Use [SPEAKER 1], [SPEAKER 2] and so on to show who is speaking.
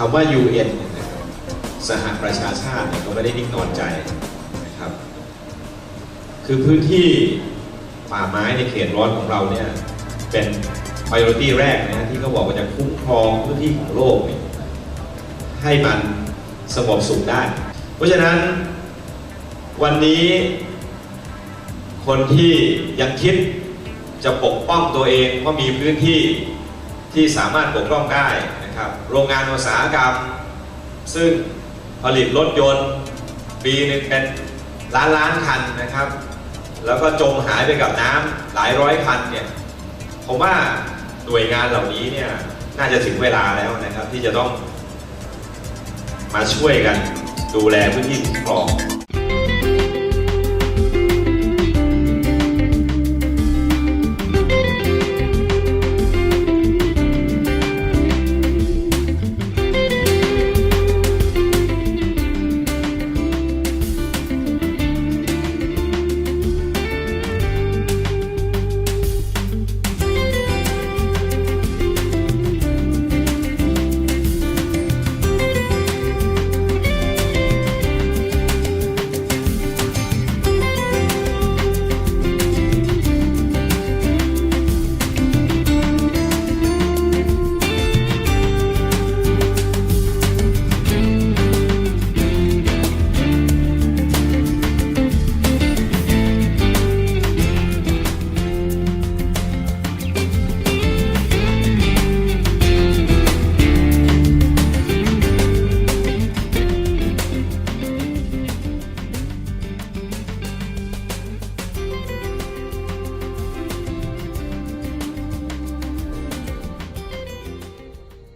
[SPEAKER 1] คำว่า UN เนี่ยนะครับสหประชาชาติเนี่ยก็ไม่ได้นิ่งนอนใจนะครับ คือพื้นที่ป่าไม้ในเขตร้อนของเราเนี่ยเป็น priority แรกนะที่เขาบอกว่าจะคุ้มครองพื้นที่ของโลก ให้มันสงบสุขได้ เพราะฉะนั้นวันนี้คนที่ยังคิดจะปกป้องตัวเองว่ามีพื้นที่ที่สามารถปกป้องได้ นะครับโรงงานอุตสาหกรรม ซึ่งผลิตรถยนต์ปีหนึ่งเป็นล้านล้านคันนะครับ แล้วก็จมหายไปกับน้ำหลายร้อยคันเนี่ยผมว่าหน่วยงานเหล่านี้เนี่ยน่าจะถึงเวลาแล้วนะครับที่จะต้องมาช่วยกันดูแลพื้นที่คุ้มครอง